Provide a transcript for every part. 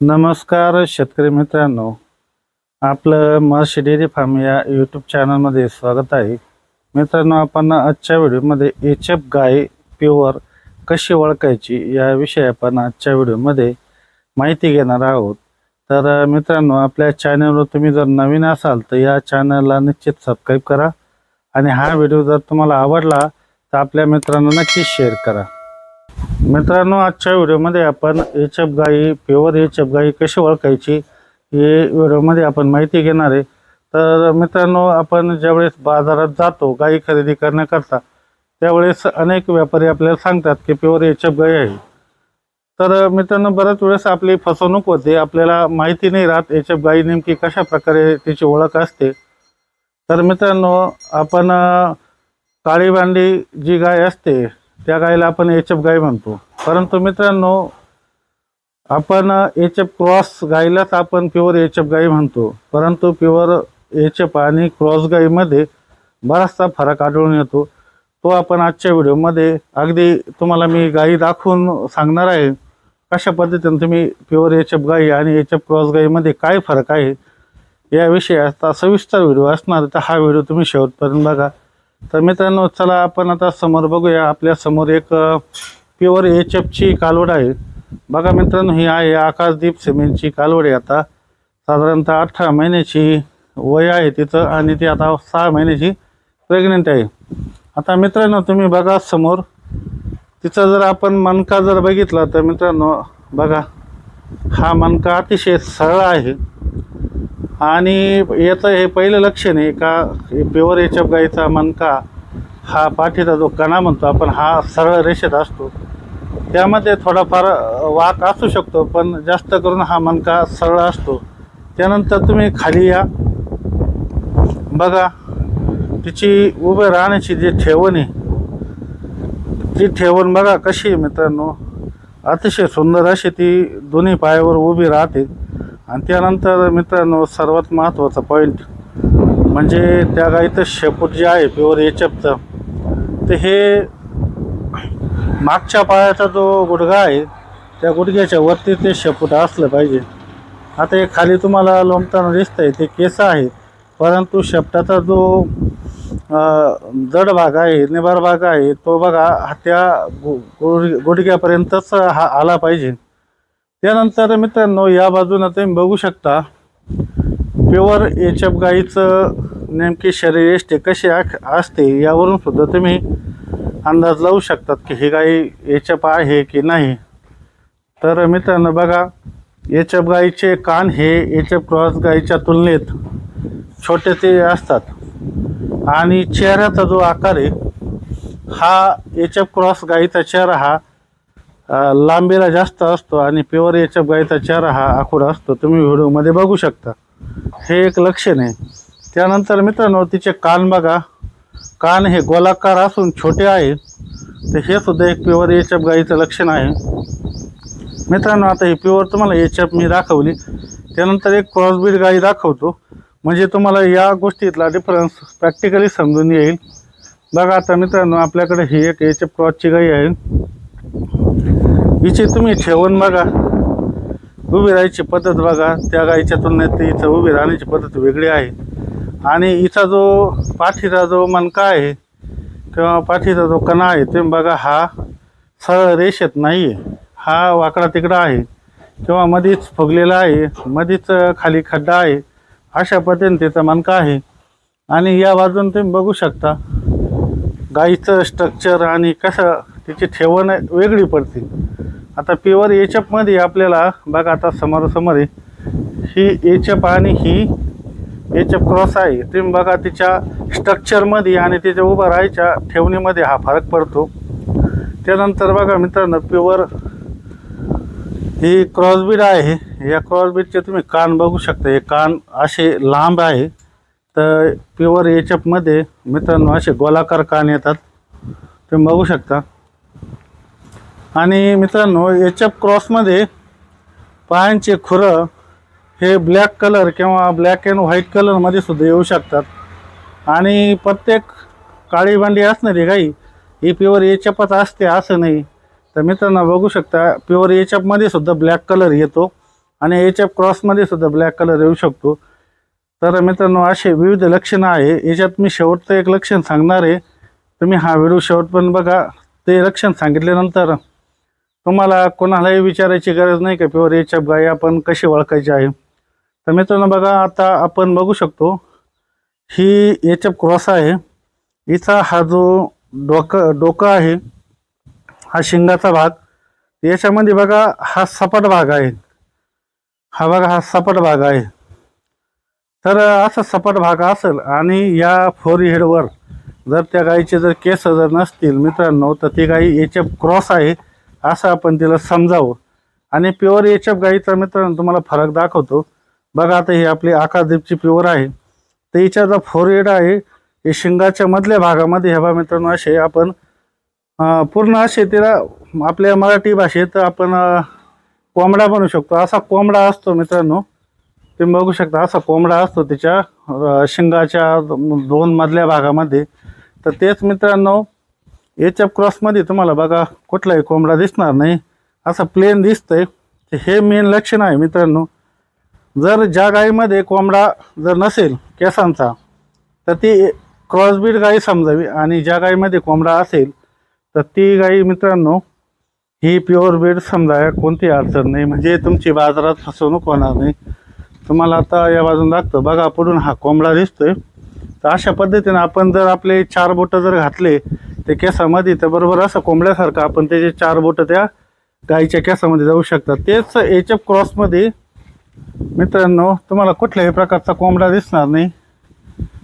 नमस्कार शेतकरी मित्रांनो. आपलं महर्षी डेअरी फार्म या यूट्यूब चॅनलमध्ये स्वागत आहे. मित्रांनो आपण आजच्या व्हिडिओमध्ये एच एफ गाय प्युअर कशी ओळखायची याविषयी आपण आजच्या व्हिडिओमध्ये माहिती घेणार आहोत. तर मित्रांनो आपल्या चॅनलवर तुम्ही जर नवीन असाल तर या चॅनलला निश्चित सबस्क्राईब करा आणि हा व्हिडिओ जर तुम्हाला आवडला तर आपल्या मित्रांना नक्की शेअर करा. मित्रांनो आजच्या व्हिडिओमध्ये आपण एच एफ गाई प्युअर एच एफ गाई कशी ओळखायची हे व्हिडिओमध्ये आपण माहिती घेणार आहे. तर मित्रांनो आपण ज्यावेळेस बाजारात जातो गाई खरेदी करण्याकरता त्यावेळेस अनेक व्यापारी आपल्याला सांगतात की प्युअर एच एफ गाई आहे. तर मित्रांनो बऱ्याच वेळेस आपली फसवणूक होते आपल्याला माहिती नाही राहत एच एफ गाई नेमकी कशा प्रकारे तिची ओळख असते. तर मित्रांनो आपण काळी बांडी जी गाय असते त्या गायीला आपण एच एफ गाय म्हणतो. परंतु मित्रांनो आपण एच एफ क्रॉस गायीलाच आपण प्युअर एच एफ गाई म्हणतो. परंतु प्युअर एच एफ आणि क्रॉस गाईमध्ये बराचसा फरक आढळून येतो. तो आपण आजच्या व्हिडिओमध्ये अगदी तुम्हाला मी गायी दाखवून सांगणार आहे कशा पद्धतीने तुम्ही प्युअर एच एफ गाई आणि एच एफ क्रॉस गाईमध्ये काय फरक आहे याविषयी आता सविस्तर व्हिडिओ असणार तर हा व्हिडिओ तुम्ही शेवटपर्यंत बघा. तर मित्रांनो चला आपण आता समोर बघूया. आपल्यासमोर एक प्युअर एच एफची कालवड आहे. बघा मित्रांनो ही आहे आकाशदीप सिमेंटची कालवड आहे आता. साधारणतः अठरा महिन्याची वय आहे तिचं आणि ती आता सहा महिन्याची प्रेग्नेंट आहे. आता मित्रांनो तुम्ही बघा समोर. तिचा जर आपण मणका जर बघितला तर मित्रांनो बघा हा मणका अतिशय सरळ आहे. आणि याचं हे पहिलं लक्षण आहे का प्युअर एच गाईचा मनका हा पाठीचा जो कणा म्हणतो आपण हा सरळ रेषेत असतो. त्यामध्ये थोडाफार वाक असू शकतो पण जास्त करून हा मनका सरळ असतो. त्यानंतर तुम्ही खाली या. बघा तिची उभे राहण्याची जी ठेवण आहे ती ठेवण बघा कशी आहे मित्रांनो. अतिशय सुंदर अशी ती दोन्ही पायावर उभी राहते. आणि त्यानंतर मित्रांनो सर्वात महत्त्वाचा पॉईंट म्हणजे त्या गाईचं शेपूट जे आहे प्युअर एचपचं तर हे मागच्या पायाचा जो गुडघा आहे त्या गुडघ्याच्या वरती ते शेपूट असलं पाहिजे. आता हे खाली तुम्हाला लोंबताना आहे ते केस आहे परंतु शेपटाचा जो जड भाग आहे निबार भाग आहे तो बघा हा त्या गु गुड- गुडघ्यापर्यंतच हा आला पाहिजे. त्यानंतर मित्रांनो या बाजूनं तुम्ही बघू शकता प्युअर एच एफ गाईचं नेमकी शरीरयष्टी कशी आख असते यावरून सुद्धा तुम्ही अंदाज लावू शकतात की ही गाई एच एफ आहे की नाही. तर मित्रांनो बघा एच एफ गाईचे कान हे एच एफ क्रॉस गाईच्या तुलनेत छोटे ते असतात. आणि चेहऱ्याचा जो आकार आहे हा एच एफ क्रॉस गाईचा चेहरा हा लांबीला जास्त असतो आणि प्युअर एच एफ गाईचा चेहरा हा आखूड असतो. तुम्ही व्हिडिओमध्ये बघू शकता. हे एक लक्षण आहे. त्यानंतर मित्रांनो तिचे कान बघा. कान हे गोलाकार असून छोटे आहे तर हे सुद्धा एक प्युअर एच एफ गाईचं लक्षण आहे. मित्रांनो आता ही प्युअर तुम्हाला एच एफ मी दाखवली. त्यानंतर एक क्रॉसबीड गाई दाखवतो. म्हणजे तुम्हाला या गोष्टीतला डिफरन्स प्रॅक्टिकली समजून येईल. बघा आता मित्रांनो आपल्याकडे ही एक एच एफ क्रॉसची गाई आहे. हिची तुम्ही ठेवून बघा. उभी राहायची पद्धत बघा. त्या गाईच्या तुलनेत इथं उभी राहण्याची पद्धत वेगळी आहे. आणि इथं जो पाठीचा जो मनका आहे किंवा पाठीचा जो कणा आहे तुम्ही बघा हा सरळ रेषेत नाही आहे हा वाकडा तिकडा आहे किंवा मधीच फुगलेला आहे मधीच खाली खड्डा आहे. अशा पद्धतीने त्याचा मनका आहे. आणि या बाजून तुम्ही बघू शकता गाईचं स्ट्रक्चर आणि कसं तिची ठेवण वेगळी पडते. आता प्युअर एचपमध्ये आपल्याला बघा आता समोरासमोर आहे. ही एचप आणि ही एचप क्रॉस आहे. तुम्ही बघा तिच्या स्ट्रक्चरमध्ये आणि तिच्या उभं राहायच्या ठेवणीमध्ये हा फरक पडतो. त्यानंतर बघा मित्रांनो प्युअर ही क्रॉसबीड आहे. या क्रॉसबीडचे तुम्ही कान बघू शकता. हे कान असे लांब आहे. तर प्युअर एचपमध्ये मित्रांनो असे गोलाकार कान येतात. तुम्ही बघू शकता. आणि मित्रांनो एच एफ क्रॉसमध्ये पायांचे खुरं हे ब्लॅक कलर किंवा ब्लॅक अँड व्हाईट कलरमध्ये सुद्धा येऊ शकतात. आणि प्रत्येक काळी भांडी असणारी गाई ही प्युअर एच एफच असते असं नाही. तर मित्रांनो बघू शकता प्युअर एच एफमध्ये सुद्धा ब्लॅक कलर येतो आणि एच एफ क्रॉसमध्ये सुद्धा ब्लॅक कलर येऊ शकतो. तर मित्रांनो असे विविध लक्षणं आहे. याच्यात मी शेवटचं एक लक्षण सांगणार आहे. तुम्ही हा व्हिडिओ शेवटपर्यंत बघा. ते लक्षण सांगितल्यानंतर तुम्हाला कोणालाही विचारायची गरज नाही का? प्युअर एच एफ गाय आपण कशी ओळखायची आहे? तर मित्रांनो बघा आता आपण बघू शकतो ही एच एफ क्रॉस आहे. हिचा हा जो डोकं डोकं आहे हा शिंगाचा भाग. याच्यामध्ये बघा हा सपाट भाग आहे. हा बघा हा सपाट भाग आहे. तर असा सपाट भाग असेल आणि या फोर हेडवर जर त्या गाईचे जर केस जर नसतील मित्रांनो तर ती गाई एच एफ क्रॉस आहे. असं आपण तिला समजावं. आणि प्युअर एच एफ गाईचा मित्रांनो तुम्हाला फरक दाखवतो. बघा आता ही आपली आकाशदीपची प्युअर आहे. तर हिच्या जो फोर एड आहे हे शिंगाच्या मधल्या भागामध्ये ह्या बा मित्रांनो असे आपण पूर्ण असे तिला आपल्या मराठी भाषेत आपण कोंबडा बनवू शकतो. असा कोंबडा असतो मित्रांनो. तुम्ही बघू शकता असा कोंबडा असतो तिच्या शिंगाच्या दोन मधल्या भागामध्ये. तर तेच मित्रांनो एच एफ क्रॉसमध्ये तुम्हाला बघा कुठलाही कोंबडा दिसणार नाही. असं प्लेन दिसतंय. हे मेन लक्षण आहे मित्रांनो. जर ज्या गाईमध्ये कोंबडा जर नसेल केसांचा तर ती क्रॉसबीड गाई समजावी. आणि ज्या गाईमध्ये कोंबडा असेल तर ती गाई मित्रांनो ही प्युअर बीड समजाव्या. कोणती अडचण नाही. म्हणजे तुमची बाजारात फसवणूक होणार नाही. तुम्हाला आता या बाजून लागतं बघा पुढून हा कोंबडा दिसतोय. तर अशा पद्धतीने आपण जर आपले चार बोटं जर घातले ते केसामध्ये तर बरोबर असं कोंबड्यासारखं आपण त्याचे चार बोटं त्या गाईच्या केसामध्ये जाऊ शकतात. तेच एच एफ क्रॉसमध्ये मित्रांनो तुम्हाला कुठल्याही प्रकारचा कोंबडा दिसणार नाही.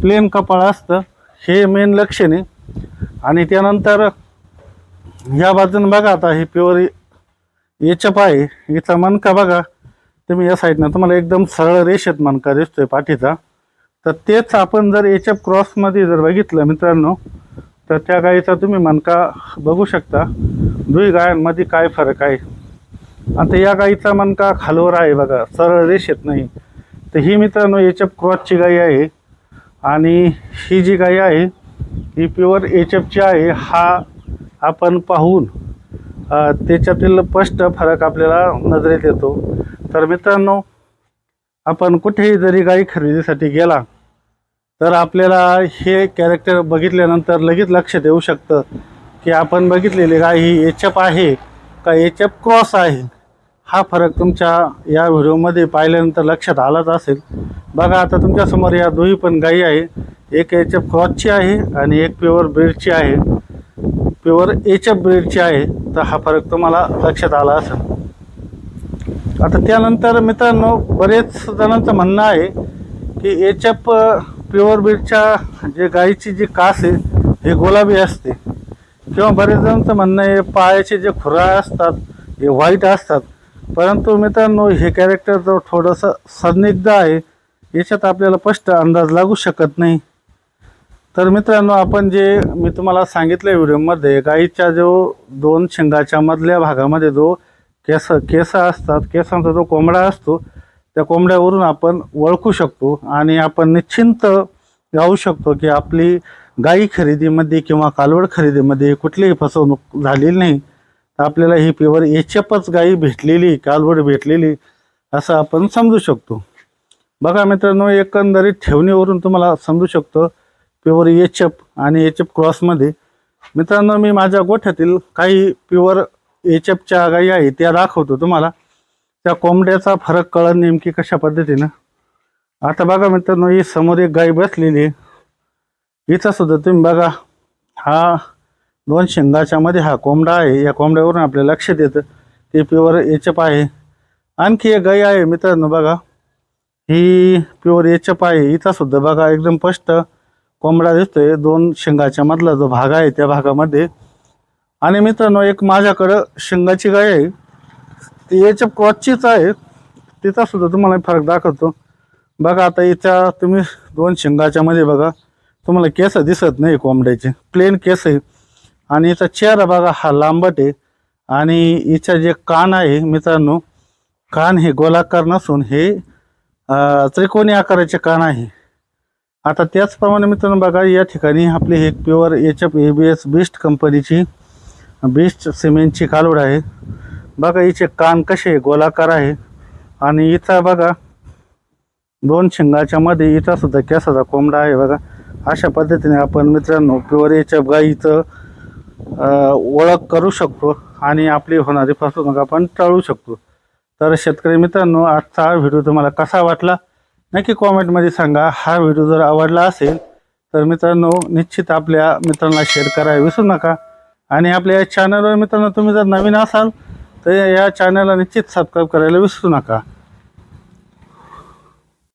प्लेन कपाळ असतं. हे मेन लक्षण आहे. आणि त्यानंतर या बाजून बघा आता हे प्युअर एचप आहे. याचा मनका बघा. तुम्ही या साईडनं तुम्हाला एकदम सरळ रेषेत मनका दिसतोय पाठीचा. तर तेच आपण जर एच एफ क्रॉसमध्ये जर बघितलं मित्रांनो तर त्या गाईचा तुम्ही मनका बघू शकता. दुई गायांमध्ये काय फरक आहे? आता या गाईचा मनका खालवर आहे बघा सरळ रेषेत नाही. तर ही मित्रांनो एच एफ क्रॉसची गाई आहे. आणि ही जी गाई आहे ही प्युअर एच एफची आहे. हा आपण पाहून त्याच्यातील स्पष्ट फरक आपल्याला नजरेत येतो. तर मित्रांनो आपण कुठेही जरी गाई खरेदीसाठी गेला तर आपल्याला हे कॅरेक्टर बघितल्यानंतर लगेच लक्षात येऊ शकतं की आपण बघितलेली गाय ही एच एफ आहे का एच एफ क्रॉस आहे? हा फरक तुमच्या या व्हिडिओमध्ये पाहिल्यानंतर लक्षात आलाच असेल. बघा आता तुमच्यासमोर या दोन्ही पण गाई आहे. एक एच एफ क्रॉसची आहे आणि एक प्युअर ब्रीडची आहे. प्युअर एच एफ ब्रीडची आहे. तर हा फरक तुम्हाला लक्षात आला असेल. आता त्यानंतर मित्रांनो बरेच जणांचं म्हणणं आहे की एच एफ प्युअर ब्रीडच्या जे गाईची जी कास आहे हे गुलाबी असते. किंवा बरेच जणांचं म्हणणं आहे पायाचे जे खुरा असतात हे व्हाईट असतात. परंतु मित्रांनो हे कॅरेक्टर जो थोडंसं संदिग्ध आहे याच्यात आपल्याला स्पष्ट अंदाज लागू शकत नाही. तर मित्रांनो आपण जे मी तुम्हाला सांगितलं व्हिडिओमध्ये गाईच्या जो दोन शिंगाच्या मधल्या भागामध्ये जो केस केस असतात केसांचा जो कोंबडा असतो त्या कोंबड्यावरून आपण ओळखू शकतो आणि आपण निश्चिंत राहू शकतो की आपली गाई खरेदीमध्ये किंवा कालवड खरेदीमध्ये कुठलीही फसवणूक झालेली नाही. तर आपल्याला ही प्युअर एचपच गाई भेटलेली कालवड भेटलेली असं आपण समजू शकतो. बघा मित्रांनो एकंदरीत ठेवणीवरून तुम्हाला समजू शकतो प्युअर एच एफ आणि एच एफ क्रॉसमध्ये. मित्रांनो मी माझ्या गोठ्यातील काही प्युअर एच एफच्या गायी आहे त्या दाखवतो तुम्हाला. त्या कोंबड्याचा फरक कळत नेमकी कशा पद्धतीनं? आता बघा मित्रांनो ही समोर एक गाय बसलेली आहे. हिचा सुद्धा तुम्ही बघा हा दोन शेंगाच्या मध्ये हा कोंबडा आहे. या कोंबड्यावरून आपल्याला लक्ष देतं ते प्युअर एचप आहे. आणखी एक गाय आहे मित्रांनो बघा. ही प्युअर एचप आहे. हिचा सुद्धा बघा एकदम स्पष्ट कोंबडा दिसतोय. दोन शेंगाच्या मधला जो भाग आहे त्या भागामध्ये. आणि मित्रांनो एक माझ्याकडं शेंगाची गाय आहे. ती याच्या क्रॉसचीच आहे. तिचा सुद्धा तुम्हाला फरक दाखवतो. बघा आता इथं तुम्ही दोन शेंगाच्या मध्ये बघा. तुम्हाला केस दिसत नाही कोंबड्याचे. प्लेन केस आहे. आणि हिचा चेहरा बघा हा लांबट आहे. आणि हिच्या जे कान आहे मित्रांनो कान हे गोलाकार नसून हे त्रिकोणी आकाराचे कान आहे. आता त्याचप्रमाणे मित्रांनो बघा या ठिकाणी आपली एक pure H F A B S best कंपनीची बेस्ट सिमेंटची कालवड आहे. बघा हिचे कान कसे गोलाकार आहे आणि इथं बघा दोन शिंगाच्या मध्ये इथं सुद्धा केसाचा कोंबडा आहे बघा. अशा पद्धतीने आपण मित्रांनो प्युअर याच्या गाईचं ओळख करू शकतो आणि आपली होणारी फसवणूक आपण टाळू शकतो. तर शेतकरी मित्रांनो आजचा हा व्हिडिओ तुम्हाला कसा वाटला? नक्की कॉमेंटमध्ये सांगा. हा व्हिडिओ जर आवडला असेल तर मित्रांनो निश्चित आपल्या मित्रांना शेअर करायला विसरू नका. आणि आपल्या या चॅनलवर मित्रांनो तुम्ही जर नवीन असाल तर या चॅनलला निश्चित सबस्क्राईब करायला विसरू नका.